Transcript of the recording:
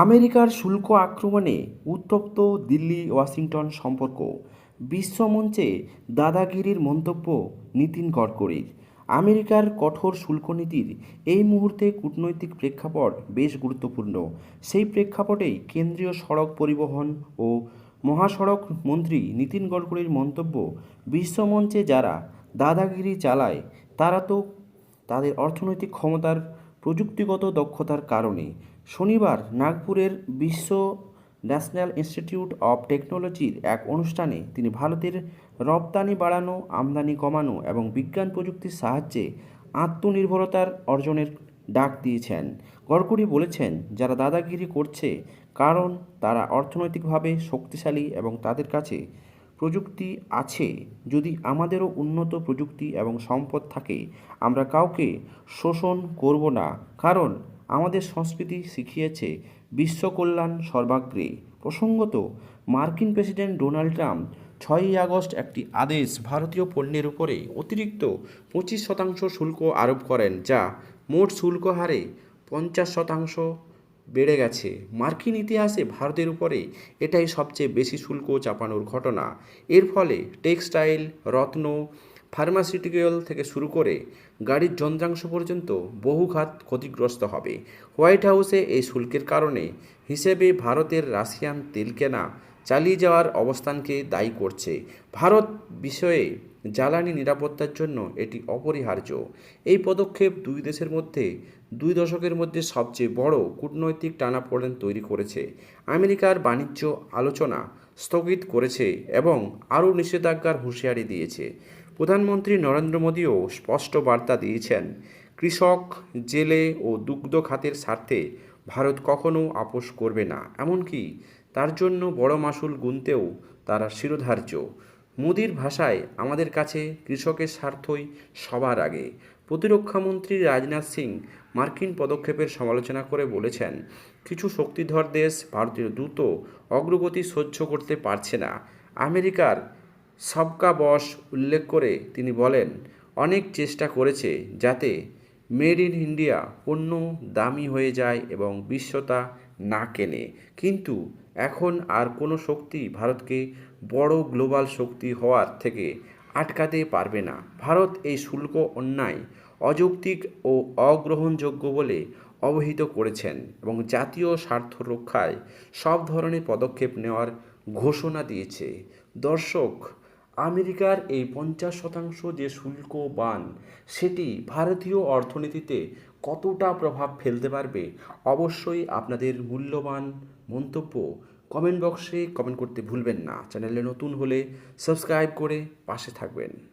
আমেরিকার শুল্ক আক্রমণে উত্তপ্ত দিল্লি, ওয়াশিংটন সম্পর্ক। বিশ্বমঞ্চে দাদাগিরির মন্তব্য নীতিন গডকরির। আমেরিকার কঠোর শুল্ক নীতির এই মুহূর্তে কূটনৈতিক প্রেক্ষাপট বেশ গুরুত্বপূর্ণ। সেই প্রেক্ষাপটেই কেন্দ্রীয় সড়ক পরিবহন ও মহাসড়ক মন্ত্রী নীতিন গডকরির মন্তব্য বিশ্বমঞ্চে যারা দাদাগিরি চালায়, তারা তো তাদের অর্থনৈতিক ক্ষমতার প্রযুক্তিগত দক্ষতার কারণে শনিবার নাগপুরের বিশ্ব ন্যাশনাল ইনস্টিটিউট অব টেকনোলজির এক অনুষ্ঠানে তিনি ভারতের রপ্তানি বাড়ানো, আমদানি কমানো এবং বিজ্ঞান প্রযুক্তির সাহায্যে আত্মনির্ভরতার অর্জনের ডাক দিয়েছেন। গডকরি বলেছেন, যারা দাদাগিরি করছে, কারণ তারা অর্থনৈতিকভাবে শক্তিশালী এবং তাদের কাছে প্রযুক্তি আছে, যদি আমাদেরও উন্নত প্রযুক্তি এবং সম্পদ থাকে, আমরা কাউকে শোষণ করব না। কারণ, আমাদের সংস্কৃতি শিখিয়েছে বিশ্বকল্যাণ সর্বাগ্রে। প্রসঙ্গত, মার্কিন প্রেসিডেন্ট ডোনাল্ড ট্রাম্প ছয়ই আগস্ট একটি আদেশ ভারতীয় পণ্যের উপরে অতিরিক্ত পঁচিশ শতাংশ শুল্ক আরোপ করেন, যা মোট শুল্ক হারে পঞ্চাশ শতাংশ বেড়ে গেছে। মার্কিন ইতিহাসে ভারতের উপরে এটাই সবচেয়ে বেশি শুল্ক চাপানোর ঘটনা। এর ফলে টেক্সটাইল, রত্ন, ফার্মাসিউটিক্যাল থেকে শুরু করে গাড়ির যন্ত্রাংশ পর্যন্ত বহু খাত ক্ষতিগ্রস্ত হবে। হোয়াইট হাউসে এই শুল্কের কারণে হিসেবে ভারতের রাশিয়ান তেল কেনা চালিয়ে যাওয়ার অবস্থানকে দায়ী করছে। ভারত বিষয়ে জ্বালানি নিরাপত্তার জন্য এটি অপরিহার্য। এই পদক্ষেপ দুই দেশের মধ্যে, দুই দশকের মধ্যে সবচেয়ে বড় কূটনৈতিক টানাপোড়েন তৈরি করেছে। আমেরিকার বাণিজ্য আলোচনা স্থগিত করেছে এবং আরও নিষেধাজ্ঞার হুঁশিয়ারি দিয়েছে। প্রধানমন্ত্রী নরেন্দ্র মোদীও স্পষ্ট বার্তা দিয়েছেন, কৃষক, জেলে ও দুগ্ধ খাতের স্বার্থে ভারত কখনো আপোষ করবে না। এমনকি তার জন্য বড় মাসুল গুনতেও তারা শিরোধার্য। মোদির ভাষায় আমাদের কাছে কৃষকের স্বার্থই সবার আগে। প্রতিরক্ষামন্ত্রী রাজনাথ সিং মার্কিন পদক্ষেপের সমালোচনা করে বলেছেন, কিছু শক্তিধর দেশ ভারতীয় দ্রুত অগ্রগতি সহ্য করতে পারছে না। আমেরিকার সবকা বস উল্লেখ করে তিনি বলেন, অনেক চেষ্টা করেছে যাতে মেড ইন ইন্ডিয়া পণ্য দামি হয়ে যায় এবং বিশ্বতা না কেনে। কিন্তু এখন আর কোনো শক্তি ভারতকে বড় গ্লোবাল শক্তি হওয়ার থেকে আটকাতে পারবে না। ভারত এই শুল্ক অন্যায়, অযৌক্তিক ও অগ্রহণযোগ্য বলে অবহিত করেছেন এবং জাতীয় স্বার্থ রক্ষায় সব ধরনের পদক্ষেপ নেওয়ার ঘোষণা দিয়েছে। দর্শক আমেরিকার এই পঞ্চাশ শতাংশ যে শুল্ক বান, সেটি ভারতীয় অর্থনীতিতে কতটা প্রভাব ফেলতে পারবে? অবশ্যই আপনাদের মূল্যবান মন্তব্য কমেন্ট বক্সে কমেন্ট করতে ভুলবেন না। চ্যানেলে নতুন হলে সাবস্ক্রাইব করে পাশে থাকবেন।